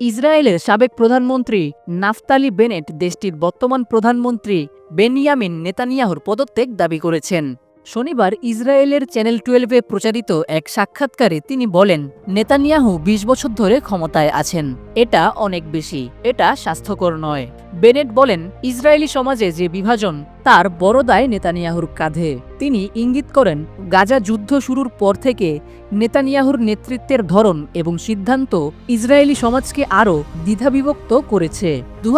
ইসরায়েলের সাবেক প্রধানমন্ত্রী নাফতালি বেনেট দেশটির বর্তমান প্রধানমন্ত্রী বেনিয়ামিন নেতানিয়াহুর পদত্যাগ দাবি করেছেন। শনিবার ইসরায়েলের চ্যানেল টুয়েলভে প্রচারিত এক সাক্ষাৎকারে তিনি বলেন, নেতানিয়াহু ২০ বছর ধরে ক্ষমতায় আছেন। এটা অনেক বেশি, এটা স্বাস্থ্যকর নয়। বেনেট বলেন, ইসরায়েলি সমাজে যে বিভাজন তার বড় দায় নেতানিয়াহুর কাঁধে। তিনি ইঙ্গিত করেন, গাজা যুদ্ধ শুরুর পর থেকে নেতানিয়াহুর নেতৃত্বের ধরন এবং সিদ্ধান্ত ইসরায়েলি সমাজকে আরও দ্বিধাবিভক্ত করেছে। দু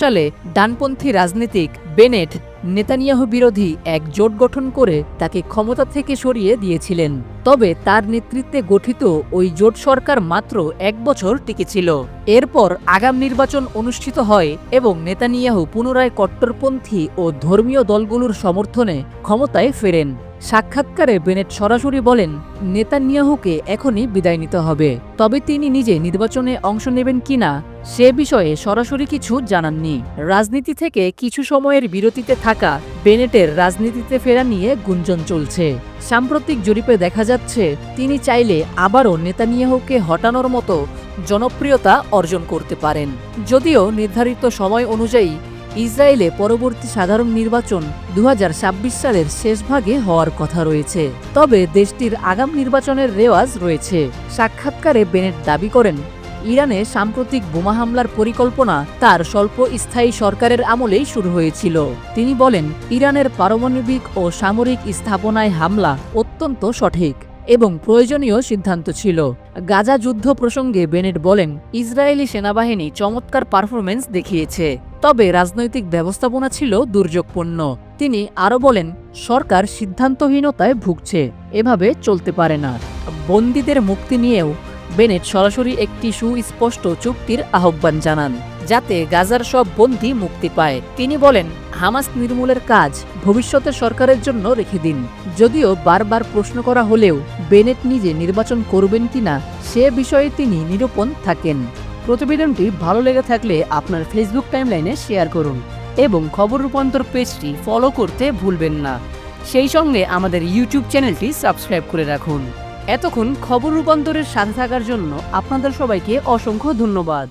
সালে ডানপন্থী রাজনীতিক বেনেট নেতানিয়াহু বিরোধী এক জোট গঠন করে তাকে ক্ষমতা থেকে সরিয়ে দিয়েছিলেন। তবে তার নেতৃত্বে গঠিত ওই জোট সরকার মাত্র এক বছর টিকেছিল এরপর আগাম নির্বাচন অনুষ্ঠিত হয় এবং নেতানিয়াহু পুনরায় কট্টরপন্থী ও ধর্মীয় দলগুলোর সমর্থনে ক্ষমতায় ফেরেন। সাক্ষাৎকারে বেনেট সরাসরি বলেন, নেতানিয়াহুকে এখনই বিদায় নিতে হবে। তবে তিনি নিজে নির্বাচনে অংশ নেবেন কিনা সে বিষয়ে সরাসরি কিছু জানাননি। রাজনীতি থেকে কিছু সময়ের বিরতিতে থাকা বেনেটের রাজনীতিতে ফেরা নিয়ে গুঞ্জন চলছে। সাম্প্রতিক জরিপে দেখা যাচ্ছে, তিনি চাইলে আবারও নেতানিয়াহুকে হটানোর মতো জনপ্রিয়তা অর্জন করতে পারেন। যদিও নির্ধারিত সময় অনুযায়ী ইসরায়েলে পরবর্তী সাধারণ নির্বাচন দু হাজার ছাব্বিশ সালের শেষ ভাগে হওয়ার কথা রয়েছে। তবে দেশটির আগাম নির্বাচনের রেওয়াজ রয়েছে। সাক্ষাৎকারে বেনেট দাবি করেন, ইরানে সাম্প্রতিক বোমা হামলার পরিকল্পনা তার স্বল্প স্থায়ী সরকারের আমলেই শুরু হয়েছিল। তিনি বলেন, ইরানের পারমাণবিক ও সামরিক স্থাপনায় হামলা অত্যন্ত সঠিক। এবং প্রয়োজনীয় সিদ্ধান্ত ছিল। গাজা যুদ্ধ প্রসঙ্গে বেনেট বলেন, ইসরায়েলি সেনাবাহিনী চমৎকার পারফরমেন্স দেখিয়েছে, তবে রাজনৈতিক ব্যবস্থাপনা ছিল দুর্যোগপূর্ণ। তিনি আরও বলেন, সরকার সিদ্ধান্তহীনতায় ভুগছে, এভাবে চলতে পারে না। বন্দীদের মুক্তি নিয়েও বেনেট সরাসরি একটি সুস্পষ্ট চুক্তির আহ্বান জানান। যাতে গাজার সব বন্দী মুক্তি পায়। তিনি বলেন, হামাস নির্মূলের কাজ ভবিষ্যতের সরকারের জন্য রেখে দিন। যদিও বারবার প্রশ্ন করা হলেও বেনেট নিজে নির্বাচন করবেন কিনা সে বিষয়ে তিনি নিরূপণ থাকেন। প্রতিবেদনটি ভালো লেগে থাকলে আপনার ফেসবুক টাইমলাইনে শেয়ার করুন এবং খবর রূপান্তর পেজটি ফলো করতে ভুলবেন না। সেই সঙ্গে আমাদের ইউটিউব চ্যানেলটি সাবস্ক্রাইব করে রাখুন। এতক্ষণ খবর রূপান্তরের সাথে থাকার জন্য আপনাদের সবাইকে অসংখ্য ধন্যবাদ।